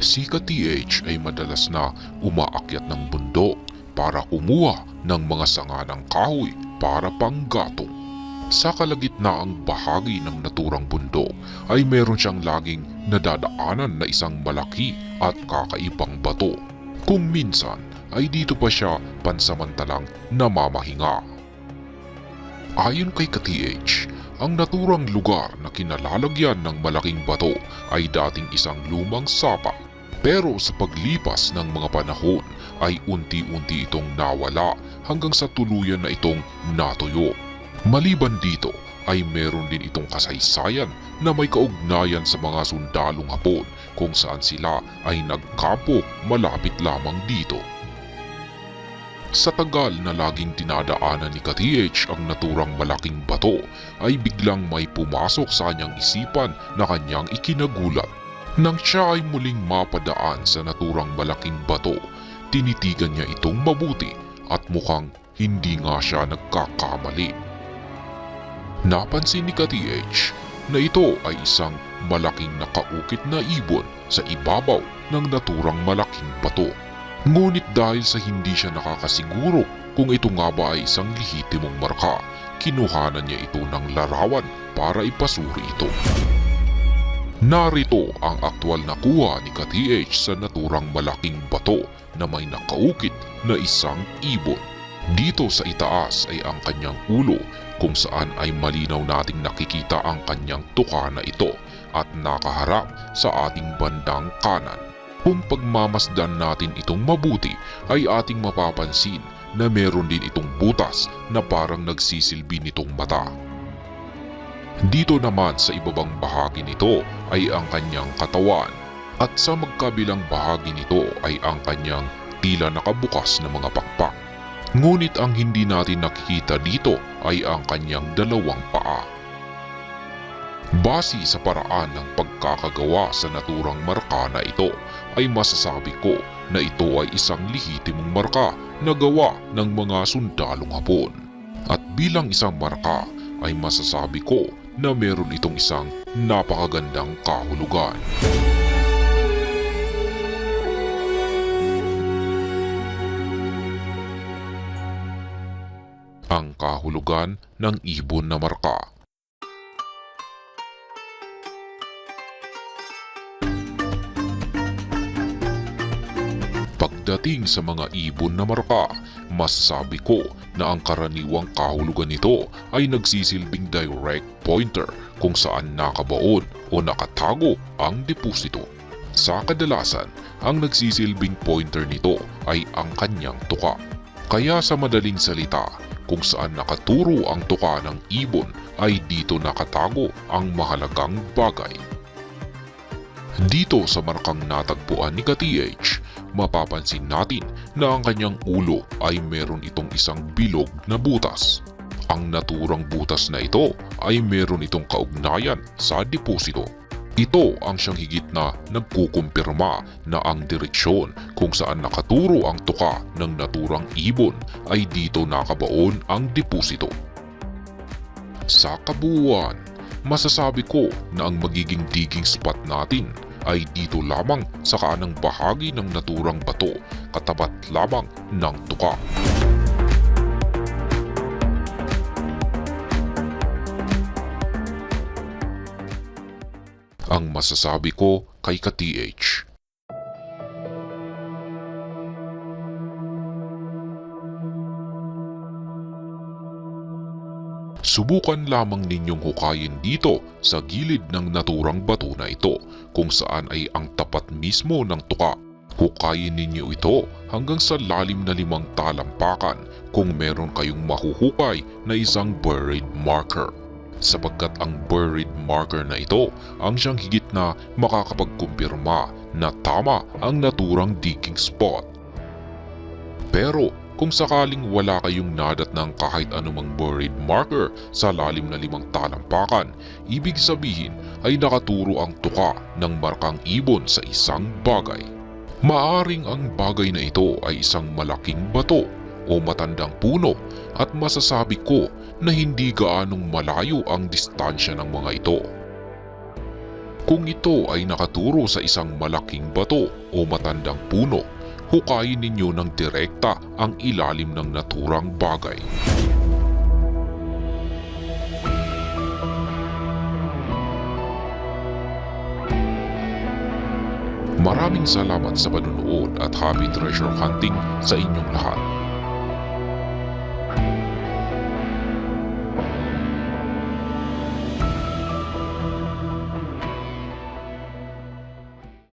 Si ka-TH ay madalas na umaakyat ng bundok para kumuha ng mga sanga ng kahoy para panggatong. Sa kalagitnaang bahagi ng naturang bundok ay meron siyang laging nadadaanan na isang malaki at kakaibang bato. Kung minsan ay dito pa siya pansamantalang namamahinga. Ayon kay ka-TH, ang naturang lugar na kinalalagyan ng malaking bato ay dating isang lumang sapa. Pero sa paglipas ng mga panahon ay unti-unti itong nawala hanggang sa tuluyan na itong natuyo. Maliban dito ay meron din itong kasaysayan na may kaugnayan sa mga sundalong hapon kung saan sila ay nagkampo malapit lamang dito. Sa tagal na laging dinadaanan ni Ka-TH ang naturang malaking bato ay biglang may pumasok sa kanyang isipan na kanyang ikinagulat. Nang siya ay muling mapadaan sa naturang malaking bato, tinitigan niya itong mabuti at mukhang hindi nga siya nagkakamali. Napansin ni Ka-TH na ito ay isang malaking nakaukit na ibon sa ibabaw ng naturang malaking bato. Ngunit dahil sa hindi siya nakakasiguro kung ito nga ba ay isang lehitimong marka, kinuhanan niya ito ng larawan para ipasuri ito. Narito ang aktwal na kuha ni Ka-TH sa naturang malaking bato na may nakaukit na isang ibon. Dito sa itaas ay ang kanyang ulo kung saan ay malinaw nating nakikita ang kanyang tuka na ito at nakaharap sa ating bandang kanan. Kung pagmamasdan natin itong mabuti ay ating mapapansin na meron din itong butas na parang nagsisilbi nitong mata. Dito naman sa ibabang bahagi nito ay ang kanyang katawan at sa magkabilang bahagi nito ay ang kanyang tila nakabukas na mga pakpak. Ngunit ang hindi natin nakikita dito ay ang kanyang dalawang paa. Base sa paraan ng pagkakagawa sa naturang marka na ito ay masasabi ko na ito ay isang lehitimong marka na gawa ng mga sundalong hapon. At bilang isang marka ay masasabi ko na meron itong isang napakagandang kahulugan. Ang kahulugan ng ibon na marka. Pagdating sa mga ibon na marka, masasabi ko na ang karaniwang kahulugan nito ay nagsisilbing direct pointer kung saan nakabaon o nakatago ang deposito. Sa kadalasan, ang nagsisilbing pointer nito ay ang kanyang tuka. Kaya sa madaling salita, kung saan nakaturo ang tuka ng ibon ay dito nakatago ang mahalagang bagay. Dito sa markang natagpuan ni Ka-TH, mapapansin natin na ang kanyang ulo ay meron itong isang bilog na butas. Ang naturang butas na ito ay meron itong kaugnayan sa deposito. Ito ang siyang higit na nagkukumpirma na ang direksyon kung saan nakaturo ang tuka ng naturang ibon ay dito nakabaon ang deposito. Sa kabuuan, masasabi ko na ang magiging digging spot natin ay dito lamang sa kanang bahagi ng naturang bato katapat lamang ng tuka. Ang masasabi ko kay ka-TH. Subukan lamang ninyong hukayin dito sa gilid ng naturang bato na ito kung saan ay ang tapat mismo ng tuka. Hukayin ninyo ito hanggang sa lalim na limang talampakan kung meron kayong mahuhukay na isang buried marker. Sapagkat ang buried marker na ito ang siyang higit na makakapagkumpirma na tama ang naturang digging spot. Pero kung sakaling wala kayong nadat ng kahit anumang buried marker sa lalim na limang talampakan, ibig sabihin ay nakaturo ang tuka ng markang ibon sa isang bagay. Maaring ang bagay na ito ay isang malaking bato o matandang puno at masasabi ko na hindi gaanong malayo ang distansya ng mga ito. Kung ito ay nakaturo sa isang malaking bato o matandang puno, hukayin ninyo ng direkta ang ilalim ng naturang bagay. Maraming salamat sa panunood at happy treasure hunting sa inyong lahat.